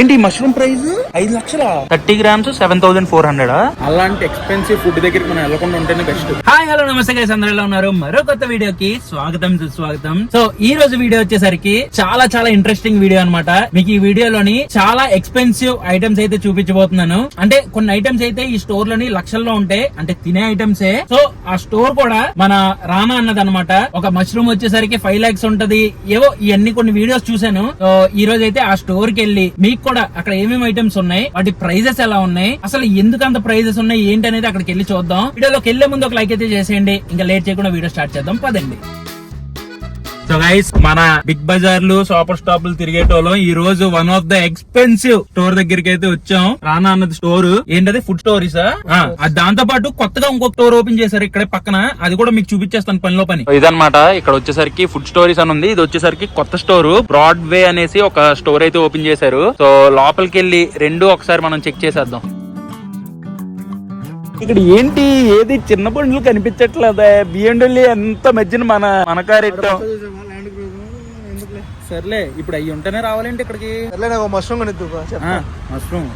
ఏంటి mushroom price ఐదు లక్షల? Thirty grams seven thousand four hundred? అలాంటి ఎక్స్పెన్సివ్ ఫుడ్ దగ్గరికి మనం వెళ్ళకుండా ఉంటేనే బెస్ట్ హాయ్ హలో నమస్తే గైస్ అందరూ ఎలా ఉన్నారు? మరో కొత్త వీడియోకి స్వాగతం సుస్వాగతం. సో ఈ రోజు వీడియో వచ్చేసరికి చాలా చాలా ఇంట్రెస్టింగ్ వీడియో అన్నమాట. మీకు ఈ వీడియోలోని చాలా ఎక్స్పెన్సివ్ ఐటమ్స్ అయితే చూపించబోతున్నాను. అంటే కొన్ని ఐటమ్స్ అయితే ఈ స్టోర్లోని లక్షల్లో ఉంటాయి అంటే తినే ఐటమ్సే సో ఆ స్టోర్ కూడా మన రానా అన్నది అనమాట ఒక మష్రూమ్ వచ్చేసరికి ఫైవ్ లాక్స్ ఉంటది. ఏవో ఇవన్నీ కొన్ని వీడియోస్ చూసాను సో ఈ రోజు అయితే ఆ స్టోర్కి వెళ్ళి మీకు కూడా అక్కడ ఏమేమి ఐటమ్స్ ఉన్నాయి? వాటి ప్రైజెస్ ఎలా ఉన్నాయి? అసలు ఎందుకు అంత ప్రైజెస్ ఉన్నాయి? ఏంటి అనేది అక్కడికి వెళ్ళి చూద్దాం. వీడియోలోకి వెళ్ళే ముందు ఒక లైక్ అయితే చేసేయండి. ఇంకా లేట్ చేయకుండా వీడియో స్టార్ట్ చేద్దాం. పదండి. సో గైస్ మన బిగ్ బజార్లు సూపర్ స్టాప్లు తిరిగేటోళ్ళం. ఈ రోజు one of the expensive store దగ్గరికి అయితే వచ్చాం. రానా అన్నది స్టోర్ ఏంటది? ఫుడ్ స్టోరీసా దాంతో పాటు కొత్తగా ఇంకొక స్టోర్ ఓపెన్ చేశారు ఇక్కడే పక్కన. అది కూడా మీకు చూపించేస్తాను పనిలో పని. ఇదనమాట ఇక్కడ వచ్చేసరికి ఫుడ్ స్టోరీస్ అని ఉంది. ఇది వచ్చేసరికి కొత్త స్టోర్ బ్రాడ్ వే అనేసి ఒక స్టోర్ అయితే ఓపెన్ చేశారు. సో లోపలికి వెళ్ళి రెండు ఒకసారి మనం చెక్ చేసేద్దాం. ఇక్కడ ఏంటి? ఏది చిన్న బండ్లు కనిపించట్లేదా? బిఎండబ్ల్యూ ఎంత మధ్యన మన మన కార్ ఎట్టాం సర్లే ఇప్పుడు అయ్యి ఉంటేనే రావాలంటే ఇక్కడికి? నాకు మష్రూమ్ కొనిద్దు మష్రూమ్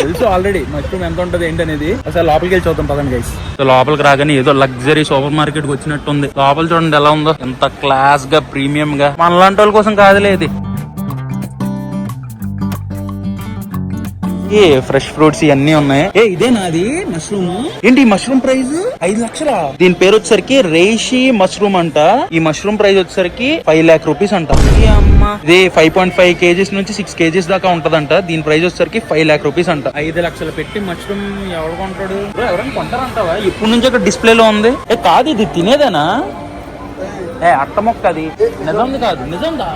తెలుసు ఆల్రెడీ మష్రూమ్ ఎంత ఉంటది ఏంటనేది. అసలు లోపలికి వెళ్ళి చూద్దాం పదండి గైస్ సో లోపలికి రాగానే ఏదో లగ్జరీ సూపర్ మార్కెట్కి వచ్చినట్టు ఉంది లోపల చూడండి ఎలా ఉందో. ఎంత క్లాస్గా ప్రీమియం గా. మనలాంటి వాళ్ళ కోసం కాదులే ఇది. ఏ ఫ్రెష్ ఫ్రూట్స్ ఇవన్నీ ఉన్నాయి? ఏ ఇదే నాది మష్రూమ్ ఏంటి మష్రూమ్ ప్రైస్ ఐదు లక్షల? దీని పేరు వచ్చేసరికి రేషి మష్రూమ్ అంట. ఈ మష్రూమ్ ప్రైస్ వచ్చేసరికి ఫైవ్ లాక్ రూపీస్ అంట. ఇది ఫైవ్ పాయింట్ ఫైవ్ కేజీస్ నుంచి సిక్స్ కేజీస్ దాకా ఉంటదంట. దీని ప్రైస్ వచ్చేసరికి ఫైవ్ లాక్ రూపీస్ అంట. ఐదు లక్షలు పెట్టి మష్రూమ్ ఎవరు కొంటాడు? ఎవరైనా కొంటారంటావా? ఇప్పుడు నుంచి ఇక్కడ డిస్ప్లే లో ఉంది? ఏ కాదు ఇది తినేదేనా? ఏ అట్ట మొక్క అది నిజం కాదు నిజంగా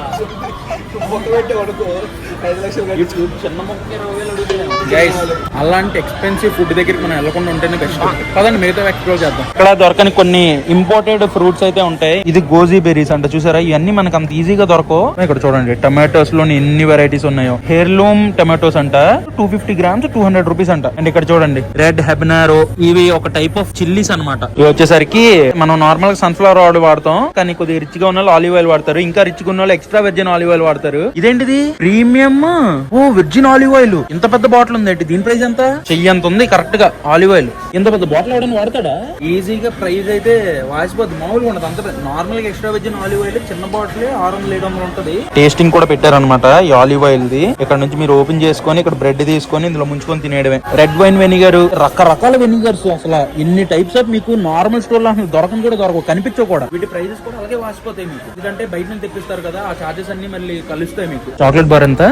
చిన్న మొక్క ఇరవై వేలు అడుగుతున్నాను. గైస్ అలాంటి ఎక్స్పెన్సివ్ ఫుడ్ దగ్గరికి మనం వెళ్ళకుండా ఉంటేనే బెస్ట్ పదండి మిగతా ఎక్స్ప్లోర్ చేద్దాం. ఇక్కడ దొరకని కొన్ని ఇంపోర్టెడ్ ఫ్రూట్స్ అయితే ఉంటాయి. ఇది గోజీ బెర్రీస్ అంట చూసారా? ఇవన్నీ మనకు అంత ఈజీగా దొరకవు. ఇక్కడ చూడండి టమాటోస్లోని ఎన్ని వెరైటీస్ ఉన్నాయో. హెయిర్లూమ్ టమాటోస్ అంట two fifty grams two hundred rupees అంట. అండ్ ఇక్కడ చూడండి రెడ్ హెబనారో ఇవి ఒక టైప్ ఆఫ్ చిల్లీస్ అన్నమాట. ఇవి వచ్చేసరికి మనం నార్మల్గా సన్ఫ్లవర్ ఆయిల్ వాడతాం కానీ కొద్దిగా రిచ్గా ఉన్న వాళ్ళు ఆలివ్ ఆయిల్ వాడతారు. ఇంకా రిచ్గా ఉన్న వాళ్ళు ఎక్స్ట్రా వెర్జిన్ ఆలివ్ ఆయిల్ వాడతారు. ఇదేంటిది? ప్రీమియం ఓ వెర్జిన్ ఆలివ్ ఆయిల్ ఇంత పెద్ద బాటిల్ ఉంది ఏంటి దీని ప్రైస్ ఎంత? చెయ్యి అంత ఉంది కరెక్ట్గా. Olive oil. ఇంత పెద్ద బాటిల్ ఎవడని వాడతాడా? ఈజీగా ప్రైస్ అయితే వాసిపోద్ది. మామూలుగా ఉండదు. అంత నార్మల్గా ఎక్స్ట్రా వెర్జిన్ ఆలివ్ ఆయిల్ చిన్న బాటిల్ ఆరు వందల ఏడు వందలు ఉంటది. టేస్టింగ్ కూడా పెట్టారనమాట ఈ ఆలివ్ ఆయిల్ ది ఇక్కడ నుంచి మీరు ఓపెన్ చేసుకొని ఇక్కడ బ్రెడ్ తీసుకొని ఇందులో ముంచుకొని తినేయడమే. రెడ్ వైన్ వెనిగర్ రకరకాల వెనిగర్స్ అసలు. ఎన్ని టైప్స్ ఆఫ్ మీకు నార్మల్ స్టోర్లో అసలు దొరకని కూడా దొరకవు. కనిపించవు కూడా. వీటి ప్రైజెస్ కూడా అలాగే వాసిపోతాయి మీకు. ఎందుకంటే బయట నుంచి తెప్పిస్తారు కదా ఆ చార్జెస్ అన్ని మళ్ళీ కలుస్తాయి మీకు. చాక్లెట్ బార్ ఎంత?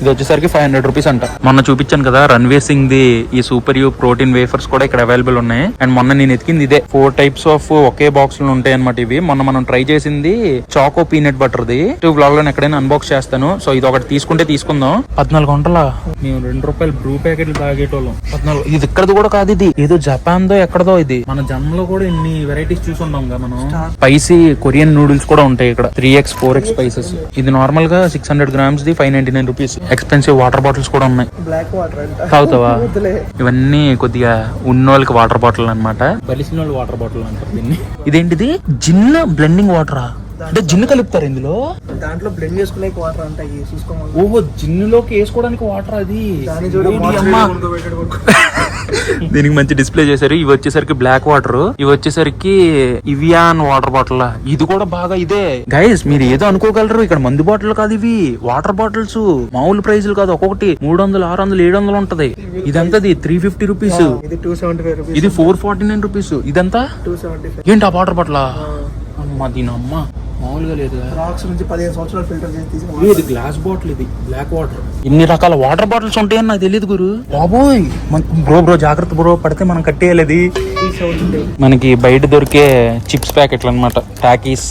ఇది వచ్చేసరికి ఫైవ్ హండ్రెడ్ రూపీస్ అంట. మొన్న చూపించాను కదా రన్వే సింగ్ ది ఈ సూపర్ యూ ప్రోటీన్ వేఫర్స్ కూడా ఇక్కడ అవైలబుల్ ఉన్నాయి. అండ్ మొన్న నేను ఎతికింది ఇదే. ఫోర్ టైప్స్ ఆఫ్ ఒకే బాక్స్లో ఉంటాయి అనమాట ఇవి. మొన్న మనం ట్రై చేసింది చాకో పీనట్ బటర్ ది. బ్లాగ్లో ఎక్కడైనా అన్బాక్స్ చేస్తాను. సో ఇది ఒకటి తీసుకుంటే తీసుకుందాం. పద్నాలుగు గంటల? మేము రెండు రూపాయలు బ్రూ ప్యాకెట్లు తాగేటోళ్ళం. పద్నాలుగు. ఇది ఇక్కడది కూడా కాదు ఇది. ఏదో జపాన్ దో ఎక్కడదో ఇది. మన జన్మలో కూడా ఇన్ని వెరైటీస్ చూసుంటాం కదా మనం. స్పైసీ కొరియన్ నూడిల్స్ కూడా ఉంటాయి ఇక్కడ. Three X four X spices ఇది నార్మల్గా six hundred grams the five ninety nine rupees expensive water bottles కూడా ఉన్నాయి. బ్లాక్ వాటర్ అంట. తాగుతావా? ఇవన్నీ కొద్దిగా ఉన్నోళ్ళకి వాటర్ బాటిల్ అన్నమాట. బలిసిన వాళ్ళు వాటర్ బాటిల్ అంటారు దీన్ని. ఇదేంటిది? జిన్ బ్లెండింగ్ వాటరా అంటే జిన్ను కలుపుతారు ఇందులో? దాంట్లో బ్లెండ్ చేసుకునే వాటర్ అంట చూసుకోమని. ఓహో జిన్నులోకి వేసుకోవడానికి వాటర్ అది? దీనికి మంచి డిస్ప్లే చేశారు. ఇవి వచ్చేసరికి బ్లాక్ వాటర్ ఇవి వచ్చేసరికి ఇవియాన్ వాటర్ బాటిల్ ఇది కూడా బాగా ఇదే. గైస్ మీరు ఏదో అనుకోగలరు. ఇక్కడ మందు బాటిల్ కాదు ఇవి. వాటర్ బాటిల్స్ మామూలు ప్రైజులు కాదు. ఒక్కొక్కటి మూడు వందలు ఆరు వందలు ఏడు వందలు ఉంటది ఇదంతా త్రీ ఫిఫ్టీ రూపీస్ ఇది ఫోర్ ఫార్టీ నైన్ రూపీస్ ఇదంతా ఏంటి ఆ వాటర్ బాటిల్ అమ్మ దీని అమ్మ మామూలుగా లేదు రాక్స్ నుంచి పదిహేను సంవత్సరాలు ఫిల్టర్ చేసి గ్లాస్ బాటిల్ ఇది. బ్లాక్ వాటర్ ఇన్ని రకాల వాటర్ బాటిల్స్ ఉంటాయని నాకు తెలియదు గురు. బాబోయ్ బ్రో బ్రో జాగ్రత్త బ్రో పడితే మనం కట్టేయాలి మనకి బయట దొరికే చిప్స్ ప్యాకెట్లు అనమాట టాకీస్.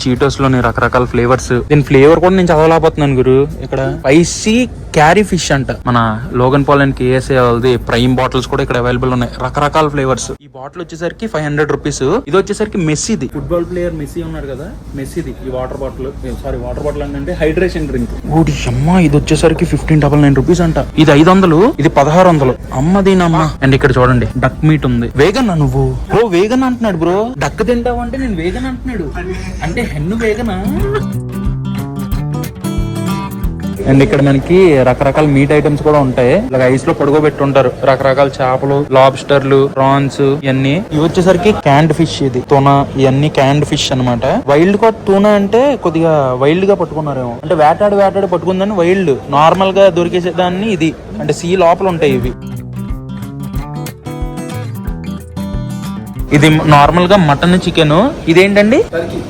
చీటోస్లోని రకరకాల ఫ్లేవర్స్. దీని ఫ్లేవర్ కూడా నేను చదవలేకపోతున్నాను గురు. ఇక్కడ స్పైసీ క్యారీ ఫిష్ అంట. మన లోగన్ పాల్ అండ్ కేఎస్ఏ వాళ్ళది ప్రైమ్ బాటిల్స్ కూడా ఇక్కడ అవైలబుల్ ఉన్నాయి. రకరకాల ఫ్లేవర్స్. ఈ బాటిల్ వచ్చేసరికి ఫైవ్ హండ్రెడ్ రూపీస్. ఇది వచ్చేసరికి మెస్సీది. ఫుట్బాల్ ప్లేయర్ మెస్సీ ఉన్నాడు కదా? మెస్సీది. ఈ water bottle sorry water bottle అంటే హైడ్రేషన్ డ్రింక్. ఓడి అమ్మ ఇది వచ్చేసరికి ఫిఫ్టీన్ డబల్ నైన్ రూపీస్ అంట. ఇది ఐదు వందలు ఇది పదహారు వందలు. అమ్మ దీనమ్మ అండ్ ఇక్కడ చూడండి డక్ మీట్ ఉంది. వేగన్ నువ్వు? బ్రో వేగన్ అంటున్నాడు బ్రో. డక్ తింటావు అంటే నేను వేగన్ అంటున్నాడు. అంటే హెన్ను వేగనా అండ్ ఇక్కడ మనకి రకరకాల మీట్ ఐటమ్స్ కూడా ఉంటాయి. ఇలా ఐస్లో పడుకోబెట్టి ఉంటారు రకరకాల చేపలు లాబ్స్టర్లు ప్రాన్స్ ఇవన్నీ ఇవి వచ్చేసరికి క్యాండ్ ఫిష్ ఇది. తున ఇవన్నీ క్యాండ్ ఫిష్ అన్నమాట. వైల్డ్ కాట్ తున అంటే కొద్దిగా వైల్డ్గా పట్టుకున్నారేమో. అంటే వేటాడి వేటాడి పట్టుకుందని వైల్డ్ నార్మల్గా దొరికేసే దాన్ని ఇది. అంటే సీ లోపల ఉంటాయి ఇవి. ఇది నార్మల్గా మటన్ చికెన్ ఇదేంటండి?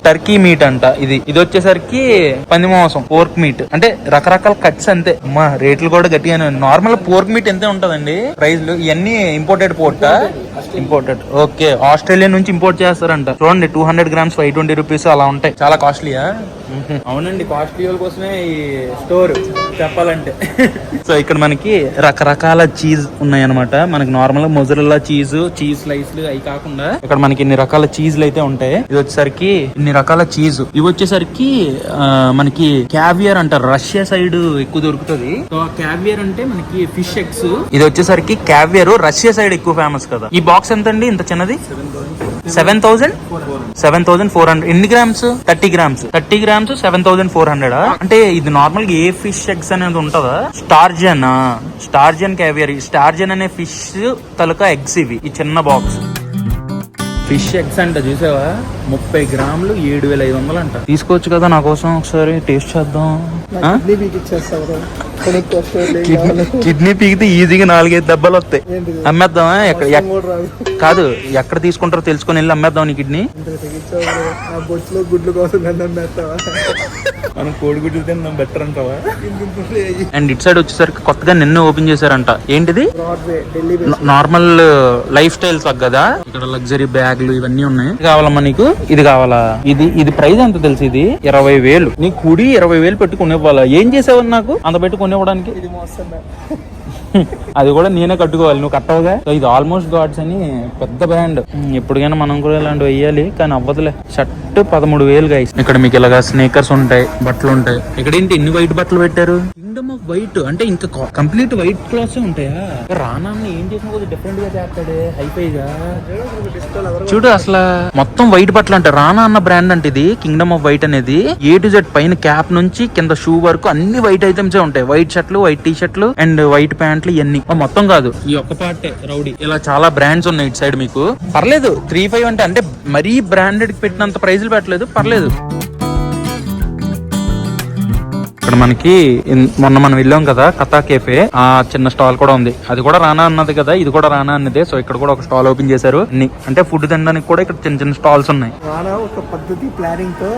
టర్కీ మీట్ అంట ఇది. ఇది వచ్చేసరికి పంది మాంసం పోర్క్ మీట్ అంటే రకరకాల కట్స్ అంతే. మా రేట్లు కూడా గట్టిగానే నార్మల్ పోర్క్ మీట్ ఎంతే ఉంటదండి? ప్రైస్లు ఇవన్నీ imported port imported okay Australia నుంచి ఇంపోర్ట్ చేస్తారంట. చూడండి two hundred grams five twenty rupees అలా ఉంటాయి. చాలా కాస్ట్లీయా అవునండి కాస్ట్లీ కోసమే ఈ స్టోర్ చెప్పాలంటే. సో ఇక్కడ మనకి రకరకాల చీజ్ ఉన్నాయన్నమాట. మనకి నార్మల్గా మొజరల్లా చీజ్ చీజ్ స్లైస్లు అవి కాకుండా ఇక్కడ మనకి ఇన్ని రకాల చీజ్లు అయితే ఉంటాయి. ఇది వచ్చేసరికి ఇన్ని రకాల చీజ్. ఇవి వచ్చేసరికి మనకి క్యావియర్ అంటారు. రష్యా సైడ్ ఎక్కువ దొరుకుతుంది. సో క్యావియర్ అంటే మనకి ఫిష్ ఎగ్స్. ఇది వచ్చేసరికి క్యావియర్ రష్యా సైడ్ ఎక్కువ ఫేమస్ కదా. ఈ బాక్స్ ఎంత అండి ఇంత చిన్నది? Seven thousand seven thousand four hundred ఎన్ని grams thirty grams thirty grams seven thousand four hundred అంటే ఇది నార్మల్గా ఏ ఫిష్ ఎగ్స్ అనేది ఉంటుందా? స్టార్జన్ స్టార్జన్ క్యావియర్ స్టార్జన్ అనే ఫిష్ తలక ఎగ్స్ ఇవి. ఈ చిన్న బాక్స్ ఫిష్ ఎగ్స్ అంట చూసావా? ముప్పై గ్రాములు ఏడు వేల ఐదు వందలు అంట. తీసుకోవచ్చు కదా నా కోసం ఒకసారి టేస్ట్ చేద్దాం? కిడ్నీ పీకితే ఈజీగా నాలుగైదు దెబ్బలు వస్తాయి? అమ్మేద్దామా? ఎక్కడ కాదు ఎక్కడ తీసుకుంటారో తెలుసుకొని వెళ్ళి అమ్మేద్దాం నీ కిడ్నీ. బొచ్చులో గుడ్లు కోసం మనం కోడిగుడ్లు తిన్నాం బెటర్ అంటావా? అండ్ ఇటు సైడ్ వచ్చేసరికి కొత్తగా నిన్న ఓపెన్ చేశారంట. ఏంటిది? నార్మల్ లైఫ్ స్టైల్ కదా ఇక్కడ లగ్జరీ బ్యాగులు ఇవన్నీ ఉన్నాయి. కావాలమ్మా నీకు? ఇది కావాలా? ఇది ఇది ప్రైస్ ఎంత తెలుసు ఇది? ఇరవై వేలు. నీ కుడి ఇరవై వేలు పెట్టి కొనివ్వాలా? ఏం చేసావు నాకు? అంత పెట్టి కొనివ్వడానికి? అది కూడా నేనే కట్టుకోవాలి. నువ్వు కట్టవుగా? సో ఇది ఆల్మోస్ట్ గాడ్స్ అని పెద్ద బ్రాండ్ ఎప్పటికైనా మనం కూడా ఇలాంటివి వేయాలి కానీ అవ్వదులే. షర్ట్ పదమూడు వేలు గైస్ ఇక్కడ మీకు ఇలాగా స్నేకర్స్ ఉంటాయి బట్టలు ఉంటాయి. ఇక్కడ ఏంటి ఎన్ని వైట్ బట్టలు పెట్టారు? కింగ్డమ్ ఆఫ్ వైట్ అంటే ఇంకా కంప్లీట్ వైట్ క్లాత్స్ ఉంటాయా? రానా ఏం చేసిన కొద్దిగా డిఫరెంట్గా చేస్తాడే హైఫైగా. చూడు అసలు మొత్తం వైట్ బట్టలు అంటే రానా అన్న బ్రాండ్ అంటే ఇది కింగ్డమ్ ఆఫ్ వైట్ అనేది. ఏ టు జెడ్ పైన క్యాప్ నుంచి కింద షూ వరకు అన్ని వైట్ ఐటమ్స్ ఉంటాయి. వైట్ షర్ట్లు వైట్ టీ షర్ట్లు అండ్ వైట్ ప్యాంట్లు ఇవన్నీ మొత్తం కాదు. ఈ ఒక్క పార్టే రౌడీ. ఇలా చాలా బ్రాండ్స్ ఉన్నాయి ఇటు సైడ్ మీకు. పర్లేదు త్రీ ఫైవ్ అంటే అంటే మరీ బ్రాండెడ్ పెట్టినంత ప్రైజులు పెట్టలేదు పర్లేదు. ఇక్కడ మనకి మొన్న మనం వెళ్ళాం కదా కథా కేఫే ఆ చిన్న స్టాల్ కూడా ఉంది. అది కూడా రానా అన్నది కదా ఇది కూడా రానా అన్నదే. సో ఇక్కడ కూడా ఒక స్టాల్ ఓపెన్ చేశారు. అన్ని అంటే ఫుడ్ తినడానికి కూడా ఇక్కడ చిన్న చిన్న స్టాల్స్ ఉన్నాయి. రానా ఒక పద్ధతి ప్లానింగ్తో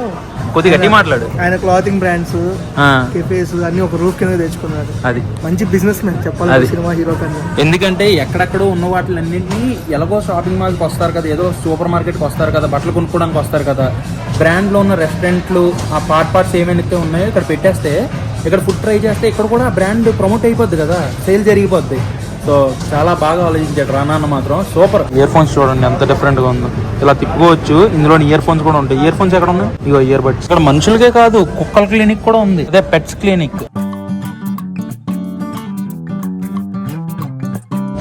కొద్దిగా గట్టి మాట్లాడు. ఆయన క్లాతింగ్ బ్రాండ్స్ ఆ, కెఫేస్ అన్ని ఒక రూఫ్ కింద తెచ్చుకున్నారు అది. మంచి బిజినెస్ మ్యాన్ చెప్పాలి. సినిమా హీరో కన్నా. ఎందుకంటే ఎక్కడెక్కడో ఉన్న వాటిలన్నింటినీ ఎలాగో షాపింగ్ మాల్కి వస్తారు కదా ఏదో సూపర్ మార్కెట్కి వస్తారు కదా బట్టలు కొనుక్కోవడానికి వస్తారు కదా. బ్రాండ్లో ఉన్న రెస్టారెంట్లు ఆ పార్ట్ పార్ట్స్ ఏమైతే ఉన్నాయో ఇక్కడ పెట్టేస్తే ఇక్కడ ఫుడ్ ట్రై చేస్తే ఇక్కడ కూడా బ్రాండ్ ప్రమోట్ అయిపోద్ది కదా సేల్ జరిగిపోద్ది. సో చాలా బాగా ఆలోచించాడు రానాన్న మాత్రం. సూపర్ ఇయర్ ఫోన్స్ చూడండి ఎంత డిఫరెంట్గా ఉందో. ఇలా తిప్పుకోవచ్చు ఇందులో ఇయర్ ఫోన్స్ కూడా ఉంటాయి. ఇయర్ ఫోన్స్ ఎక్కడ ఉన్నాయి? ఇగో ఇయర్ బడ్స్ ఇక్కడ మనుషులకే కాదు కుక్కల క్లినిక్ కూడా ఉంది. అదే పెట్స్ క్లినిక్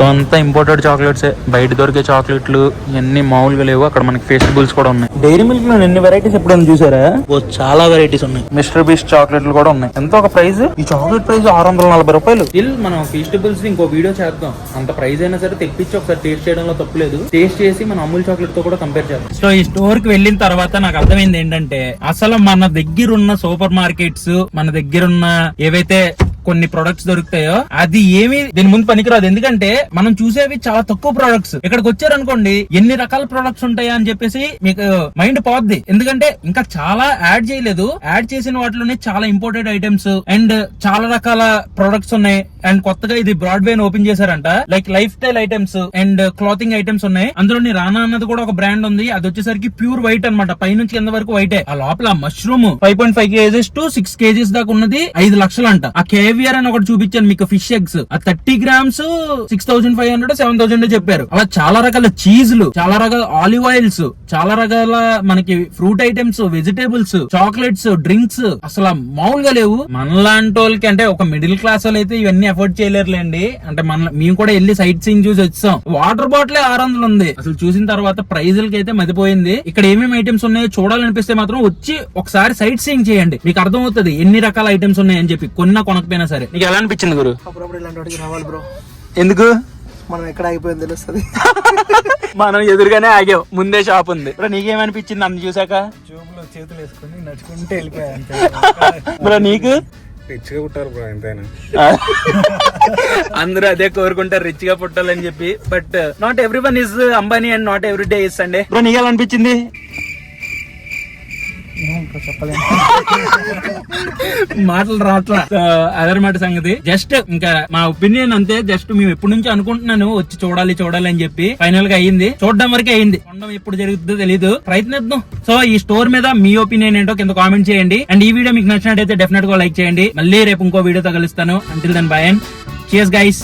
సో అంతా ఇంపోర్టెడ్ చాక్లెట్స్ బయట దొరికే చాక్లెట్లు ఇవన్నీ మామూలుగా లేవు. అక్కడ మనకి ఫెస్టివల్స్ కూడా ఉన్నాయి. డైరీ మిల్క్లో ఎన్ని వెరైటీస్ ఎప్పుడైనా చూసారా? ఓ చాలా వెరైటీస్ ఉన్నాయి. మిస్టర్ బీస్ట్ చాక్లెట్లు కూడా ఉన్నాయి. ఎంత ఒక ప్రైస్ ఈ చాక్లెట్ ప్రైస్ ఆరు వందల నలభై రూపాయలు. స్టిల్ మనం ఫెస్టివల్స్ ఇంకో వీడియో చేద్దాం. అంత ప్రైస్ అయినా సరే తెప్పించి ఒకసారి టేస్ట్ చేయడంలో తప్పులేదు టేస్ట్ చేసి మన అమూల్ చాక్లెట్తో కూడా కంపేర్ చేద్దాం. సో ఈ స్టోర్కి వెళ్ళిన తర్వాత నాకు అర్థమైంది ఏంటంటే అసలు మన దగ్గర ఉన్న సూపర్ మార్కెట్స్ మన దగ్గర ఉన్న ఏవైతే కొన్ని ప్రొడక్ట్స్ దొరుకుతాయో అది ఏమి దీని ముందు పనికిరాదు. ఎందుకంటే మనం చూసేవి చాలా తక్కువ ప్రొడక్ట్స్ ఇక్కడికి వచ్చారనుకోండి ఎన్ని రకాల ప్రొడక్ట్స్ ఉంటాయా అని చెప్పేసి మీకు మైండ్ పోద్ది. ఎందుకంటే ఇంకా చాలా యాడ్ చేయలేదు. యాడ్ చేసిన వాటిలోనే చాలా ఇంపోర్టెడ్ ఐటమ్స్ అండ్ చాలా రకాల ప్రొడక్ట్స్ ఉన్నాయి. అండ్ కొత్తగా ఇది బ్రాడ్వే ఓపెన్ చేశారంట. Like life style items and clothing items ఉన్నాయి. అందులోని రానా అన్నది కూడా ఒక బ్రాండ్ ఉంది. అది వచ్చేసరికి ప్యూర్ వైట్ అన్నమాట. పైనుంచి కింద వరకు వైటే ఆ లోపల mushroom five point five KGs to six KGs దాకా ఉన్నది ఐదు లక్షలు అంట ఆ కేవీ కేవీఆర్ అని ఒకటి చూపించాను మీకు ఫిష్ ఎగ్స్. ఆ thirty grams six thousand five hundred seven thousand చెప్పారు. అలా చాలా రకాల చీజ్లు చాలా రకాల ఆలివ్ ఆయిల్స్ చాలా రకాల మనకి fruit items vegetables chocolates drinks. అసలు మామూలుగా లేవు. మనలాంటి వాళ్ళకి అంటే ఒక మిడిల్ క్లాస్ వాళ్ళు అయితే ఇవన్నీ అఫోర్డ్ చేయలేరులేండి. అంటే మన మేము కూడా వెళ్ళి సైట్ సీయింగ్ చూసి వచ్చాం. వాటర్ బాటిల్ ఆరు వందలు ఉంది. అసలు చూసిన తర్వాత ప్రైజులకి అయితే మతిపోయింది. ఇక్కడ ఏమేమి ఐటమ్స్ ఉన్నాయో చూడాలనిపిస్తే మాత్రం వచ్చి ఒకసారి సైట్ సీయింగ్ చేయండి. మీకు అర్థమవుతుంది ఎన్ని రకాల ఐటమ్స్ ఉన్నాయని చెప్పి. కొన్న కొనకపోయినా సరే. నీకు ఎలా అనిపించింది గురు? అప్పుడప్పుడు ఇలాంటి వాటికి రావాలి బ్రో. ఎందుకు? మనం ఎక్కడ ఆగిపోయింది తెలుస్తుంది. మనం ఎదురుగానే ఆగాం. ముందే షాప్ ఉంది. బ్రో నీకేమనిపించింది నన్ను చూసాక? జోబులో చేతులు వేసుకొని నడుచుకుంటే వెళ్ళిపోయా బ్రో నీకు? రిచ్గా పుట్టారు బ్రో ఎంతైనా. అందరూ అదే కోరుకుంటారు రిచ్గా పుట్టాలని చెప్పి. But not every one is Ambani and not every day is Sunday bro నీకు మాటలు రావట్లా. అదనమాట సంగతి. జస్ట్ ఇంకా మా ఒపీనియన్ అంతే. జస్ట్ మేము ఎప్పటి నుంచి అనుకుంటున్నాను వచ్చి చూడాలి చూడాలి అని చెప్పి. ఫైనల్గా అయింది చూడడం వరకే అయింది చూడడం ఎప్పుడు జరుగుతుందో తెలియదు ప్రయత్నిద్దాం. సో ఈ స్టోర్ మీద మీ ఒపీనియన్ ఏంటో కింద కామెంట్ చేయండి. అండ్ ఈ వీడియో మీకు నచ్చినట్టయితే డెఫినెట్గా లైక్ చేయండి. మళ్ళీ రేపు ఇంకో వీడియోతో కలుస్తాను. Until then bye and chase guys